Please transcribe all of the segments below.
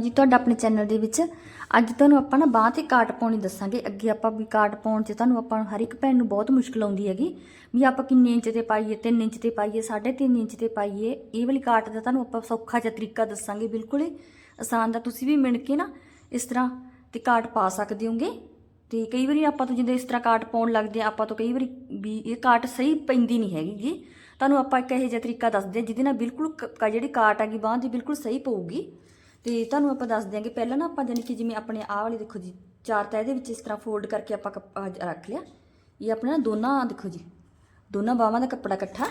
ਜੀ ਤੁਹਾਡਾ ਆਪਣੇ ਚੈਨਲ ਦੇ ਵਿੱਚ ਅੱਜ ਤੁਹਾਨੂੰ ਆਪਾਂ ਨਾ ਬਾਂਹ ਤੇ ਕਾਟ ਪਾਉਣੀ ਦੱਸਾਂਗੇ। ਅੱਗੇ ਆਪਾਂ ਵੀ ਕਾਟ ਪਾਉਣ 'ਚ ਤੁਹਾਨੂੰ ਆਪਾਂ ਨੂੰ ਹਰ ਇੱਕ ਭੈਣ ਨੂੰ ਬਹੁਤ ਮੁਸ਼ਕਲ ਆਉਂਦੀ ਹੈਗੀ। ਵੀ ਆਪਾਂ ਕਿੰਨੇ ਇੰਚ ਤੇ ਪਾਈਏ 3 ਇੰਚ ਤੇ ਪਾਈਏ 3.5 ਇੰਚ ਤੇ ਪਾਈਏ, ਇਹ ਵਾਲੀ ਕਾਟ ਦਾ ਤੁਹਾਨੂੰ ਆਪਾਂ ਸੌਖਾ ਜਿਹਾ ਤਰੀਕਾ ਦੱਸਾਂਗੇ ਬਿਲਕੁਲ ਹੀ। ਆਸਾਨ ਦਾ ਤੁਸੀਂ ਵੀ ਮਿਣ ਕੇ ਨਾ ਇਸ ਤਰ੍ਹਾਂ ਤੇ ਕਾਟ ਪਾ ਸਕਦੇ ਹੋਗੇ। ਤੇ ਕਈ ਵਾਰੀ ਆਪਾਂ ਤੋਂ ਜਿੱਦਾਂ ਇਸ ਤਰ੍ਹਾਂ ਕਾਟ ਪਾਉਣ ਲੱਗਦੇ ਆ ਆਪਾਂ ਤੋਂ ਕਈ ਵਾਰੀ ਵੀ ਇਹ ਕਾਟ ਸਹੀ ਪੈਂਦੀ ਨਹੀਂ ਹੈਗੀ। ਜੀ ਤੁਹਾਨੂੰ ਆਪਾਂ ਇੱਕ ਇਹੋ ਜਿਹਾ ਤਰੀਕਾ ਦੱਸਦੇ ਹਾਂ, ਜਿਹਦੇ ਨਾਲ ਬਿਲਕੁਲ ਕ- ਕ- ਜਿਹੜੀ ਕਾਟ ਹੈਗੀ, ਬਾਂਹ ਦੀ ਬਿਲਕੁਲ ਸਹੀ ਪਊਗੀ। ਤੇ ਤੁਹਾਨੂੰ ਆਪਾਂ ਦੱਸ ਦਿਆਂਗੇ, ਪਹਿਲਾਂ ਨਾ ਆਪਾਂ ਜਾਨੀ ਕਿ ਜਿਵੇਂ ਆਪਣੇ ਆਹ ਵਾਲੀ ਦੇਖੋ ਜੀ, ਚਾਰ ਤਾਂ ਇਹਦੇ ਵਿੱਚ ਇਸ ਤਰ੍ਹਾਂ ਫੋਲਡ ਕਰਕੇ ਆਪਾਂ ਕੱਪ- ਰੱਖ ਲਿਆ। ਇਹ ਆਪਣੇ ਨਾ ਦੋਨਾਂ ਦੇਖੋ ਜੀ, ਦੋਨਾਂ ਬਾਹਾਂ ਦਾ ਕੱਪੜਾ ਇਕੱਠਾ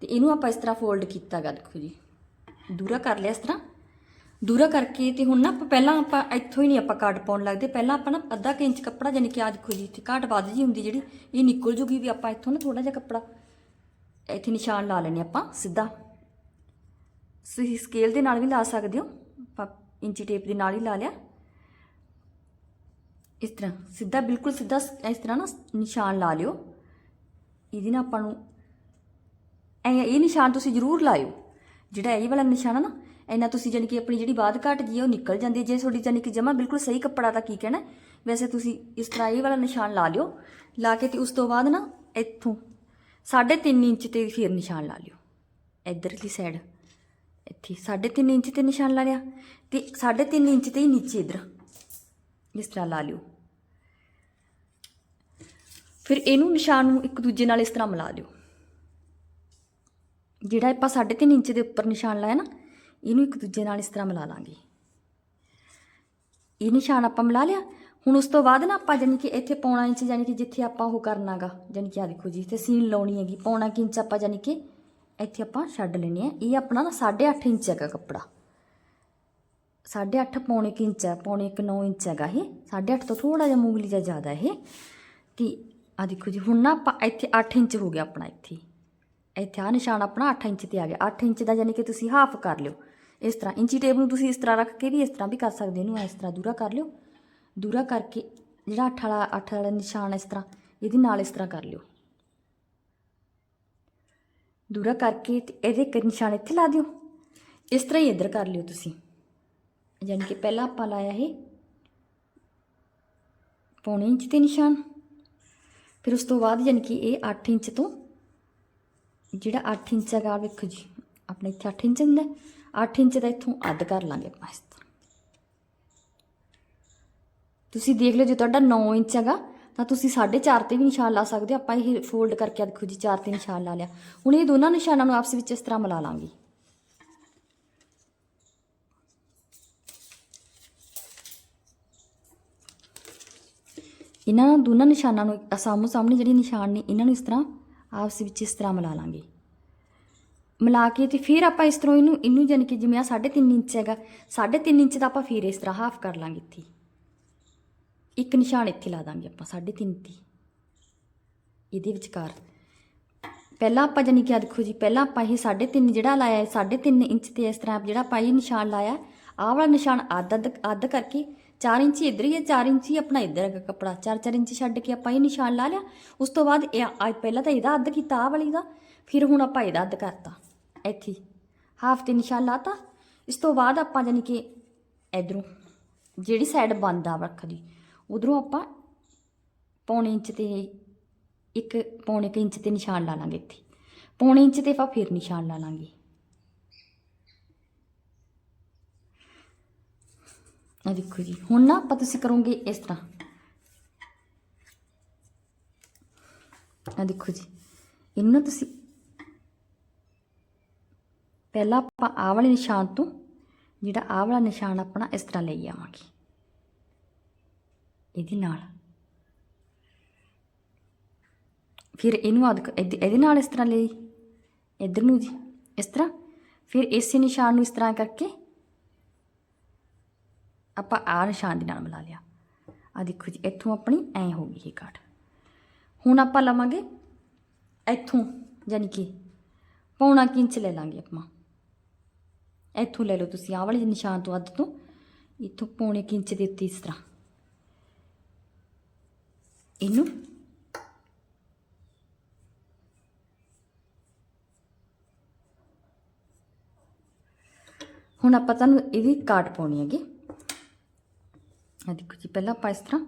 ਤੇ ਇਹਨੂੰ ਆਪਾਂ ਇਸ ਤਰ੍ਹਾਂ ਫੋਲਡ ਕੀਤਾਗਾ ਦੇਖੋ ਜੀ। ਦੂਰਾ ਕਰ ਲਿਆ ਇਸ ਤਰ੍ਹਾਂ। ਦੂਰਾ ਕਰਕੇ ਤੇ ਹੁਣ ਨਾ ਆਪਾਂ ਪਹਿਲਾਂ ਆਪਾਂ ਇੱਥੋਂ ਹੀ ਨਹੀਂ ਆਪਾਂ ਕਾਟ ਪਾਉਣ ਲੱਗਦੇ। ਪਹਿਲਾਂ ਆਪਾਂ ਨਾ ਅੱਧਾ ਕੁ ਇੰਚ ਕੱਪੜਾ ਜਾਨੀ ਕਿ ਆ ਦੇਖੋ ਜੀ, ਇੱਥੇ ਕਾਟ ਵੱਧ ਜੀ ਹੁੰਦੀ ਜਿਹੜੀ, ਇਹ ਨਿਕਲ ਜੂਗੀ ਵੀ ਆਪਾਂ ਇੱਥੋਂ ਨਾ ਥੋੜਾ ਜਿਹਾ ਕੱਪੜਾ। ਇੱਥੇ ਨਿਸ਼ਾਨ ਲਾ ਲੈਣੇ ਆਪਾਂ, ਸਿੱਧਾ। ਤੁਸੀਂ ਸਕੇਲ ਦੇ ਨਾਲ ਵੀ ਲਾ ਸਕਦੇ ਹੋ। ਇੰਚੀ ਟੇਪ ਦੇ ਨਾਲ ਹੀ ਲਾ ਲਿਆ। ਇਸ ਤਰ੍ਹਾਂ ਸਿੱਧਾ, ਬਿਲਕੁਲ ਸਿੱਧਾ ਇਸ ਤਰ੍ਹਾਂ ਨਾ ਨਿਸ਼ਾਨ ਲਾ ਲਿਓ। ਇਹਦੇ ਨਾਲ ਆਪਾਂ ਨੂੰ ਐ, ਇਹ ਨਿਸ਼ਾਨ ਤੁਸੀਂ ਜ਼ਰੂਰ ਲਾਇਓ। ਜਿਹੜਾ ਇਹ ਵਾਲਾ ਨਿਸ਼ਾਨ ਆ ਨਾ ਇੰਨਾ ਤੁਸੀਂ ਜਾਨੀ ਕਿ ਆਪਣੀ ਜਿਹੜੀ ਬਾਦ ਘਟ ਗਈ ਆ, ਉਹ ਨਿਕਲ ਜਾਂਦੀ ਹੈ। ਜੇ ਤੁਹਾਡੀ ਜਾਨੀ ਕਿ ਜਮਾ ਬਿਲਕੁਲ ਸਹੀ ਕੱਪੜਾ ਤਾਂ ਕੀ ਕਹਿਣਾ? ਵੈਸੇ ਤੁਸੀਂ ਇਸ ਤਰ੍ਹਾਂ ਇਹ ਵਾਲਾ ਨਿਸ਼ਾਨ ਲਾ ਲਿਓ। ਲਾ ਕੇ ਤੇ ਉਸ ਤੋਂ ਬਾਅਦ ਨਾ ਇੱਥੋਂ 3.5 ਇੰਚ ਤੇ ਫਿਰ ਨਿਸ਼ਾਨ ਲਾ ਲਿਓ। ਇਧਰਲੀ ਸਾਈਡ ਇੱਥੇ 3.5 ਇੰਚ ਤੇ ਨਿਸ਼ਾਨ ਲਾ ਲਿਆ ਤੇ 3.5 ਇੰਚ ਤੇ ਹੀ ਨੀਚੇ ਇਧਰ ਇਸ ਤਰ੍ਹਾਂ ਲਾ ਲਿਓ। ਫਿਰ ਇਹਨੂੰ ਨਿਸ਼ਾਨ ਨੂੰ ਇੱਕ ਦੂਜੇ ਨਾਲ ਇਸ ਤਰ੍ਹਾਂ ਮਿਲਾ ਲਿਓ ਜਿਹੜਾ ਆਪਾਂ 3.5 ਇੰਚ ਦੇ ਉੱਪਰ ਨਿਸ਼ਾਨ ਲਾਇਆ ਨਾ, ਇਹਨੂੰ ਇੱਕ ਦੂਜੇ ਨਾਲ ਇਸ ਤਰ੍ਹਾਂ ਮਿਲਾ ਲਾਂਗੇ। ਇਹ ਨਿਸ਼ਾਨ ਆਪਾਂ ਮਿਲਾ ਲਿਆ। ਹੁਣ ਉਸ ਤੋਂ ਬਾਅਦ ਨਾ ਆਪਾਂ ਜਾਨੀ ਕਿ ਇੱਥੇ ਪੌਣਾ ਇੰਚ ਜਾਨੀ ਕਿ ਜਿੱਥੇ ਆਪਾਂ ਉਹ ਕਰਨਾਗਾ ਜਾਨੀ ਕਿ ਆ ਦੇਖੋ ਜੀ, ਇੱਥੇ ਸੀਨ ਲਾਉਣੀ ਹੈਗੀ, ਪੌਣਾ ਕੁ ਇੰਚ ਆਪਾਂ ਜਾਨੀ ਕਿ ਇੱਥੇ ਆਪਾਂ ਛੱਡ ਲੈਣੀ ਹੈ। ਇਹ ਆਪਣਾ ਨਾ 8.5 ਇੰਚ ਹੈਗਾ ਕੱਪੜਾ। 8.5 ਪੌਣੇ ਕੁ ਇੰਚ ਹੈ, ਪੌਣੇ ਕੁ 9 ਇੰਚ ਹੈਗਾ ਇਹ। 8.5 ਤੋਂ ਥੋੜਾ ਜਿਹਾ ਮੂੰਗਲੀ ਜਿਹਾ ਜ਼ਿਆਦਾ ਇਹ। ਤੇ ਆ ਦੇਖੋ ਜੀ, ਹੁਣ ਨਾ ਆਪਾਂ ਇੱਥੇ 8 ਇੰਚ ਹੋ ਗਿਆ ਆਪਣਾ ਇੱਥੇ। ਇੱਥੇ ਆ ਨਿਸ਼ਾਨ ਆਪਣਾ 8 ਇੰਚ ਤੇ ਆ ਗਿਆ। 8 ਇੰਚ ਦਾ ਯਾਨੀ ਕਿ ਤੁਸੀਂ ਹਾਫ ਕਰ ਲਿਓ। ਇਸ ਤਰ੍ਹਾਂ ਇੰਚੀ ਟੇਪ ਨੂੰ ਤੁਸੀਂ ਇਸ ਤਰ੍ਹਾਂ ਰੱਖ ਕੇ ਵੀ ਇਸ ਤਰ੍ਹਾਂ ਵੀ ਕਰ ਸਕਦੇ ਇਹਨੂੰ ਇਸ ਤਰ੍ਹਾਂ ਦੂਰਾ ਕਰ ਲਿਓ। ਦੂਰਾ ਕਰਕੇ ਜਿਹੜਾ 8 ਵਾਲਾ 8 ਵਾਲਾ ਨਿਸ਼ਾਨ ਇਸ ਤਰ੍ਹਾਂ, ਇਹਦੇ ਨਾਲ ਇਸ ਤਰ੍ਹਾਂ ਕਰ ਲਿਓ। ਦੂਰਾ ਕਰਕੇ ਤੇ ਇਹਦੇ ਇੱਕ ਨਿਸ਼ਾਨ ਇੱਥੇ ਲਾ ਦਿਓ। ਇਸ ਤਰ੍ਹਾਂ ਹੀ ਇੱਧਰ ਕਰ ਲਿਓ ਤੁਸੀਂ। ਯਾਨੀ ਕਿ ਪਹਿਲਾਂ ਆਪਾਂ ਲਾਇਆ ਇਹ ਪੌਣੇ ਇੰਚ ਤੇ ਨਿਸ਼ਾਨ। ਫਿਰ ਉਸ ਤੋਂ ਬਾਅਦ ਯਾਨੀ ਕਿ ਇਹ 8 ਇੰਚ ਤੋਂ ਜਿਹੜਾ 8 ਇੰਚ ਹੈਗਾ, ਵੇਖੋ ਜੀ, ਆਪਣੇ ਇੱਥੇ 8 ਇੰਚ ਹੁੰਦਾ। 8 ਇੰਚ ਦਾ ਇੱਥੋਂ ਅੱਧ ਕਰ ਲਾਂਗੇ ਆਪਾਂ ਇਸ ਤਰ੍ਹਾਂ। ਤੁਸੀਂ ਦੇਖ ਲਓ ਜੇ ਤੁਹਾਡਾ 9 ਇੰਚ ਹੈਗਾ ਤਾਂ ਤੁਸੀਂ 4.5 ਤੇ ਵੀ ਨਿਸ਼ਾਨ ਲਾ ਸਕਦੇ ਹੋ। ਆਪਾਂ ਇਹ ਫੋਲਡ ਕਰਕੇ ਦੇਖੋ ਜੀ 4 ਤੇ ਨਿਸ਼ਾਨ ਲਾ ਲਿਆ। ਹੁਣ ਇਹ ਦੋਨਾਂ ਨਿਸ਼ਾਨਾਂ ਨੂੰ ਆਪਸ ਵਿੱਚ ਇਸ ਤਰ੍ਹਾਂ ਮਿਲਾ ਲਾਂਗੇ। ਇਹਨਾਂ ਦੋਨਾਂ ਨਿਸ਼ਾਨਾਂ ਨੂੰ ਸਾਹਮਣੇ ਸਾਹਮਣੇ ਜਿਹੜੇ ਨਿਸ਼ਾਨ ਨੇ, ਇਹਨਾਂ ਨੂੰ ਇਸ ਤਰ੍ਹਾਂ ਆਪਸ ਵਿੱਚ ਇਸ ਤਰ੍ਹਾਂ ਮਿਲਾ ਲਾਂਗੇ। ਮਿਲਾ ਕੇ ਤੇ ਫਿਰ ਆਪਾਂ ਇਸ ਤਰ੍ਹਾਂ ਇਹਨੂੰ ਇਹਨੂੰ ਜਾਨੀ ਕਿ ਜਿਵੇਂ ਆ 3.5 ਇੰਚ ਹੈਗਾ 3.5 ਇੰਚ ਦਾ ਆਪਾਂ ਫਿਰ ਇਸ ਤਰ੍ਹਾਂ ਹਾਫ ਕਰ ਲਾਂਗੇ ਇੱਥੇ। ਇੱਕ ਨਿਸ਼ਾਨ ਇੱਥੇ ਲਾ ਦਾਂਗੇ ਆਪਾਂ 3.5 ਤੇ। ਇਹਦੇ ਵਿਚਕਾਰ। ਪਹਿਲਾਂ ਆਪਾਂ ਜਾਨੀ ਕਿ ਆ ਦੇਖੋ ਜੀ, ਪਹਿਲਾਂ ਆਪਾਂ ਇਹ 3.5 ਜਿਹੜਾ ਲਾਇਆ ਹੈ 3.5 ਇੰਚ ਤੇ ਇਸ ਤਰ੍ਹਾਂ ਜਿਹੜਾ ਆਪਾਂ ਇਹ ਨਿਸ਼ਾਨ ਲਾਇਆ, ਆਹ ਵਾਲਾ ਨਿਸ਼ਾਨ ਅੱਧ ਅੱਧ ਅੱਧ ਕਰਕੇ 4 ਇੰਚ ਇੱਧਰ ਹੀ ਹੈ 4 ਇੰਚ ਹੀ ਆਪਣਾ ਇੱਧਰ ਹੈਗਾ ਕੱਪੜਾ 4-4 ਇੰਚ ਛੱਡ ਕੇ ਆਪਾਂ ਇਹ ਨਿਸ਼ਾਨ ਲਾ ਲਿਆ। ਉਸ ਤੋਂ ਬਾਅਦ ਇਹ ਆ, ਪਹਿਲਾਂ ਤਾਂ ਇਹਦਾ ਅੱਧ ਕੀਤਾ, ਆਹ ਵਾਲੀ ਦਾ, ਫਿਰ ਹੁਣ ਆਪਾਂ ਇਹਦਾ ਅੱਧ ਕਰਤਾ, ਇੱਥੇ ਹਾਫ ਤੇ ਨਿਸ਼ਾਨ ਲਾਤਾ। ਇਸ ਤੋਂ ਬਾਅਦ ਆਪਾਂ ਜਾਨੀ ਕਿ ਇਧਰੋਂ, ਜਿਹੜੀ ਸਾਈਡ ਬੰਦ ਆ ਵੱਖ ਦੀ ਉਧਰੋਂ ਆਪਾਂ ਪੌਣੇ ਇੰਚ ਤੇ ਇੱਕ ਪੌਣੇ ਕੁ ਇੰਚ ਤੇ ਨਿਸ਼ਾਨ ਲਾ ਲਾਂਗੇ ਇੱਥੇ। ਪੌਣੇ ਇੰਚ ਤੇ ਆਪਾਂ ਫਿਰ ਨਿਸ਼ਾਨ ਲਾ ਲਾਂਗੇ। ਆ ਦੇਖੋ ਜੀ, ਹੁਣ ਨਾ ਆਪਾਂ ਤੁਸੀਂ ਕਰੋਗੇ ਇਸ ਤਰ੍ਹਾਂ। ਆ ਦੇਖੋ ਜੀ, ਇਹਨੂੰ ਨਾ ਤੁਸੀਂ ਪਹਿਲਾਂ ਆਪਾਂ ਆਹ ਵਾਲੇ ਨਿਸ਼ਾਨ ਤੋਂ ਜਿਹੜਾ ਆਹ ਵਾਲਾ ਨਿਸ਼ਾਨ ਆਪਣਾ ਇਸ ਤਰ੍ਹਾਂ ਲਈ ਆਵਾਂਗੇ। ਇਹਦੇ ਨਾਲ। ਫਿਰ ਇਹਨੂੰ ਆਦ ਇਹਦੇ ਨਾਲ ਇਸ ਤਰ੍ਹਾਂ ਲਈ। ਇਧਰ ਨੂੰ ਜੀ, ਇਸ ਤਰ੍ਹਾਂ। ਫਿਰ ਇਸੇ ਨਿਸ਼ਾਨ ਨੂੰ ਇਸ ਤਰ੍ਹਾਂ ਕਰਕੇ ਆਪਾਂ ਆਹ ਨਿਸ਼ਾਨ ਦੇ ਨਾਲ ਮਿਲਾ ਲਿਆ। ਆ ਦੇਖੋ ਜੀ, ਇੱਥੋਂ ਆਪਣੀ ਐ ਹੋ ਗਈ ਇਹ ਕਾਟ ਹੁਣ ਆਪਾਂ ਲਵਾਂਗੇ ਇੱਥੋਂ, ਯਾਨੀ ਕਿ ਪੌਣਾ ਕਿੰਚ ਲੈ ਲਾਂਗੇ ਆਪਾਂ। ਇੱਥੋਂ ਲੈ ਲਓ ਤੁਸੀਂ, ਆਹ ਵਾਲੇ ਨਿਸ਼ਾਨ ਤੋਂ ਅੱਧ ਤੋਂ। ਇੱਥੋਂ ਪੌਣੇ ਕਿੰਚ ਦੇ ਉੱਤੇ ਇਸ ਤਰ੍ਹਾਂ। ਇਹਨੂੰ ਹੁਣ ਆਪਾਂ ਤੁਹਾਨੂੰ ਇਹਦੀ ਕਾਟ ਪਾਉਣੀ ਹੈਗੀ। ਆ ਦੇਖੋ ਜੀ, ਪਹਿਲਾਂ ਆਪਾਂ ਇਸ ਤਰ੍ਹਾਂ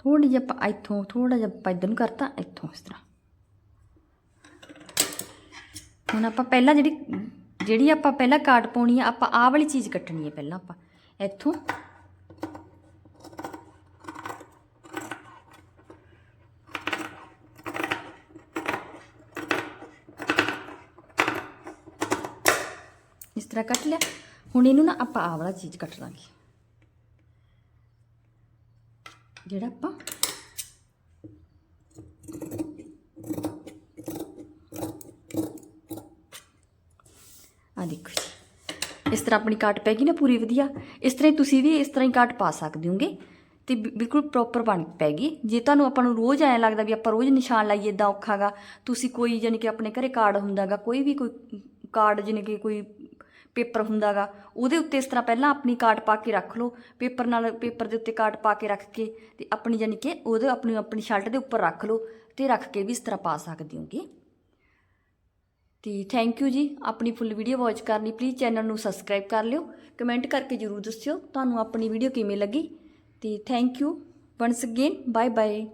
ਥੋੜੀ ਜਿਹੀ ਆਪਾਂ ਇੱਥੋਂ ਥੋੜਾ ਜਿਹਾ ਆਪਾਂ ਇੱਧਰ ਨੂੰ ਕਰਤਾ, ਇੱਥੋਂ ਇਸ ਤਰ੍ਹਾਂ। ਹੁਣ ਆਪਾਂ ਪਹਿਲਾਂ ਜਿਹੜੀ ਜਿਹੜੀ ਆਪਾਂ ਪਹਿਲਾਂ ਕਾਟ ਪਾਉਣੀ ਆ, ਆਪਾਂ ਆਹ ਵਾਲੀ ਚੀਜ਼ ਕੱਟਣੀ ਹੈ ਪਹਿਲਾਂ ਆਪਾਂ। ਇੱਥੋਂ ਇਸ ਤਰ੍ਹਾਂ ਕੱਟ ਲਿਆ। ਹੁਣ ਇਹਨੂੰ ਨਾ ਆਪਾਂ ਆਹ ਵਾਲਾ ਚੀਜ਼ ਕੱਟ ਲਾਂਗੇ। ਜਿਹੜਾ ਆਪਾਂ ਆ ਦੇਖੋ ਜੀ। ਇਸ ਤਰ੍ਹਾਂ ਆਪਣੀ ਕਾਟ ਪੈ ਗਈ ਨਾ ਪੂਰੀ ਵਧੀਆ। ਇਸ ਤਰ੍ਹਾਂ ਹੀ ਤੁਸੀਂ ਵੀ ਇਸ ਤਰ੍ਹਾਂ ਹੀ ਕਾਟ ਪਾ ਸਕਦੇ ਹੋਗੇ। ਤੇ ਬਿਲਕੁਲ ਪ੍ਰੋਪਰ ਬਣ ਪੈ ਗਈ। ਜੇ ਤੁਹਾਨੂੰ ਆਪਾਂ ਨੂੰ ਰੋਜ਼ ਐਂ ਲੱਗਦਾ ਵੀ ਆਪਾਂ ਰੋਜ਼ ਨਿਸ਼ਾਨ ਲਾਈਏ ਇਦਾਂ ਔਖਾਗਾ ਤੁਸੀਂ ਕੋਈ ਜਾਨੀ ਕਿ ਆਪਣੇ ਘਰੇ ਕਾਰਡ ਹੁੰਦਾਗਾ, ਕੋਈ ਵੀ ਕੋਈ ਕਾਰਡ ਜਾਨੀ ਕਿ ਕੋਈ ਪੇਪਰ ਹੁੰਦਾਗਾ, ਉਹਦੇ ਉੱਤੇ ਇਸ ਤਰ੍ਹਾਂ ਪਹਿਲਾਂ ਆਪਣੀ ਕਾਰਡ ਪਾ ਕੇ ਰੱਖ ਲਓ, ਪੇਪਰ ਨਾਲ, ਪੇਪਰ ਦੇ ਉੱਤੇ ਕਾਰਡ ਪਾ ਕੇ ਰੱਖ ਕੇ ਤੇ ਆਪਣੀ ਜਾਨੀ ਕਿ ਉਹਦੇ ਆਪਣੀ ਆਪਣੀ ਸ਼ਰਟ ਦੇ ਉੱਪਰ ਰੱਖ ਲਓ ਤੇ ਰੱਖ ਕੇ ਵੀ ਇਸ ਤਰ੍ਹਾਂ ਪਾ ਸਕਦੇ ਹੋਗੇ। ਤੇ ਥੈਂਕ ਯੂ ਜੀ, ਆਪਣੀ ਫੁੱਲ ਵੀਡੀਓ ਵਾਚ ਕਰਨੀ ਪਲੀਜ਼ ਚੈਨਲ ਨੂੰ ਸਬਸਕ੍ਰਾਈਬ ਕਰ ਲਿਓ ਕਮੈਂਟ ਕਰਕੇ ਜਰੂਰ ਦੱਸਿਓ ਤੁਹਾਨੂੰ ਆਪਣੀ ਵੀਡੀਓ ਕਿਵੇਂ ਲੱਗੀ। ਤੇ thank you once again bye bye